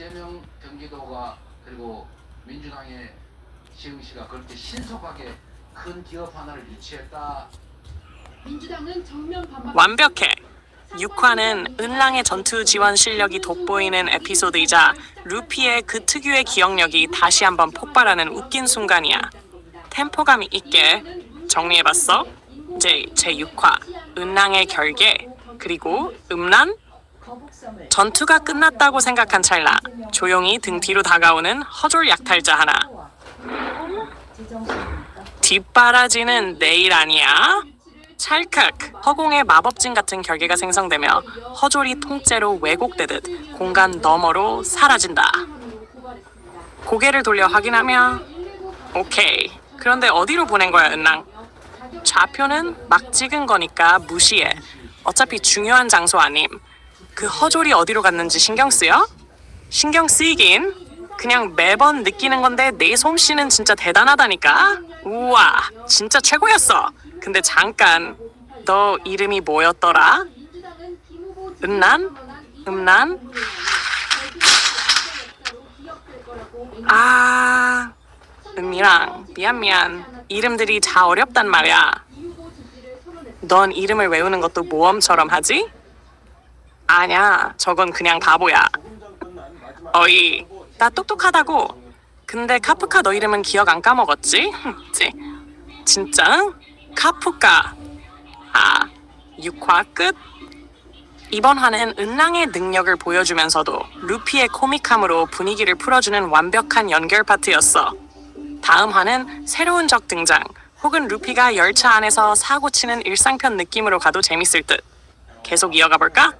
이재명 경기도가 그리고 민주당의 시흥시가 그렇게 신속하게 큰 기업 하나를 유치했다. 민주당은 정면 반박. 완벽해. 6화는 은랑의 전투 지원 실력이 돋보이는 에피소드이자 루피의 그 특유의 기억력이 다시 한번 폭발하는 웃긴 순간이야. 템포감 있게 정리해봤어. 이제 제 6화 은랑의 결계 그리고 음란 전투가 끝났다고 생각한 찰나 조용히 등 뒤로 다가오는 허졸 약탈자 하나 뒷바라지는 내일 아니야? 찰칵 허공에 마법진 같은 결계가 생성되며 허졸이 통째로 왜곡되듯 공간 너머로 사라진다. 고개를 돌려 확인하며 오케이. 그런데 어디로 보낸 거야 은랑? 좌표는 막 찍은 거니까 무시해. 어차피 중요한 장소 아님. 그 허졸이 어디로 갔는지 신경 쓰여? 신경 쓰이긴. 그냥 매번 느끼는 건데 내 솜씨는 진짜 대단하다니까. 우와, 진짜 최고였어. 근데 잠깐, 너 이름이 뭐였더라? 은난? 음란? 아, 음이랑 미안 미안. 이름들이 다 어렵단 말이야. 넌 이름을 외우는 것도 모험처럼 하지? 아냐, 저건 그냥 바보야. 어이, 나 똑똑하다고. 근데 카프카 너 이름은 기억 안 까먹었지? 지, 진짜? 카프카. 아, 6화 끝. 이번 화는 은랑의 능력을 보여주면서도 루피의 코믹함으로 분위기를 풀어주는 완벽한 연결 파트였어. 다음 화는 새로운 적 등장, 혹은 루피가 열차 안에서 사고 치는 일상편 느낌으로 가도 재밌을 듯. 계속 이어가 볼까?